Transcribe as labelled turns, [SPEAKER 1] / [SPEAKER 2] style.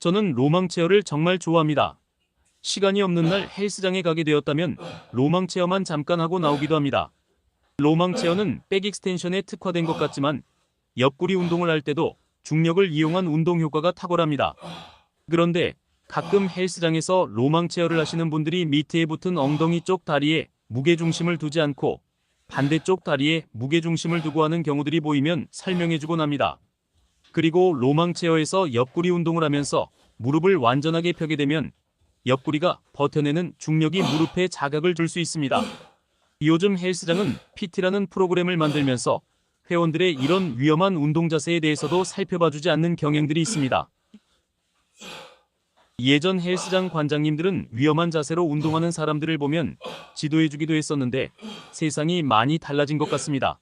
[SPEAKER 1] 저는 로망 체어를 정말 좋아합니다. 시간이 없는 날 헬스장에 가게 되었다면 로망 체어만 잠깐 하고 나오기도 합니다. 로망 체어는 백 익스텐션에 특화된 것 같지만 옆구리 운동을 할 때도 중력을 이용한 운동 효과가 탁월합니다. 그런데 가끔 헬스장에서 로망 체어를 하시는 분들이 밑에 붙은 엉덩이 쪽 다리에 무게 중심을 두지 않고 반대쪽 다리에 무게 중심을 두고 하는 경우들이 보이면 설명해주곤 합니다. 그리고 로망 체어에서 옆구리 운동을 하면서 무릎을 완전하게 펴게 되면 옆구리가 버텨내는 중력이 무릎에 자각을 줄 수 있습니다. 요즘 헬스장은 PT라는 프로그램을 만들면서 회원들의 이런 위험한 운동 자세에 대해서도 살펴봐주지 않는 경향들이 있습니다. 예전 헬스장 관장님들은 위험한 자세로 운동하는 사람들을 보면 지도해주기도 했었는데 세상이 많이 달라진 것 같습니다.